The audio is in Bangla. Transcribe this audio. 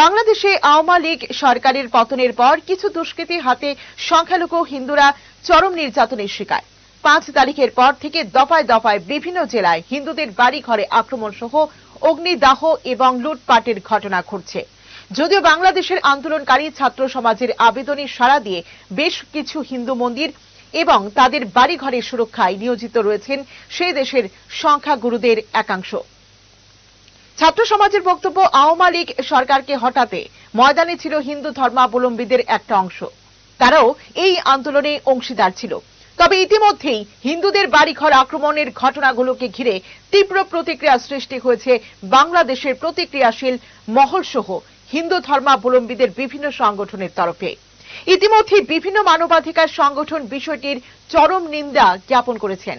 বাংলাদেশে আওয়ামী লীগ সরকারের পতনের পর কিছু দুষ্কৃতীর হাতে সংখ্যালঘু হিন্দুরা চরম নির্যাতনের শিকার। পাঁচ তারিখের পর থেকে দফায় দফায় বিভিন্ন জেলায় হিন্দুদের বাড়ি ঘরে আক্রমণ সহ অগ্নিদাহ এবং লুটপাটের ঘটনা ঘটছে। যদিও বাংলাদেশের আন্দোলনকারী ছাত্র সমাজের আবেদনে সাড়া দিয়ে বেশ কিছু হিন্দু মন্দির এবং তাদের বাড়িঘরের সুরক্ষায় নিয়োজিত রয়েছেন সেই দেশের সংখ্যাগুরুদের একাংশ। ছাত্র সমাজের বক্তব্য আওয়ামী লীগ সরকারকে হটাতে। ময়দানে ছিল হিন্দু ধর্মাবলম্বীদের একটা অংশ। তারাও এই আন্দোলনে অংশীদার ছিল। তবে ইতিমধ্যেই হিন্দুদের বাড়িঘর আক্রমণের ঘটনাগুলোকে ঘিরে তীব্র প্রতিক্রিয়া সৃষ্টি হয়েছে বাংলাদেশের প্রতিক্রিয়াশীল মহলসহ হিন্দু ধর্মাবলম্বীদের বিভিন্ন সংগঠনের তরফে। ইতিমধ্যেই বিভিন্ন মানবাধিকার সংগঠন বিষয়টির চরম নিন্দা জ্ঞাপন করেছেন।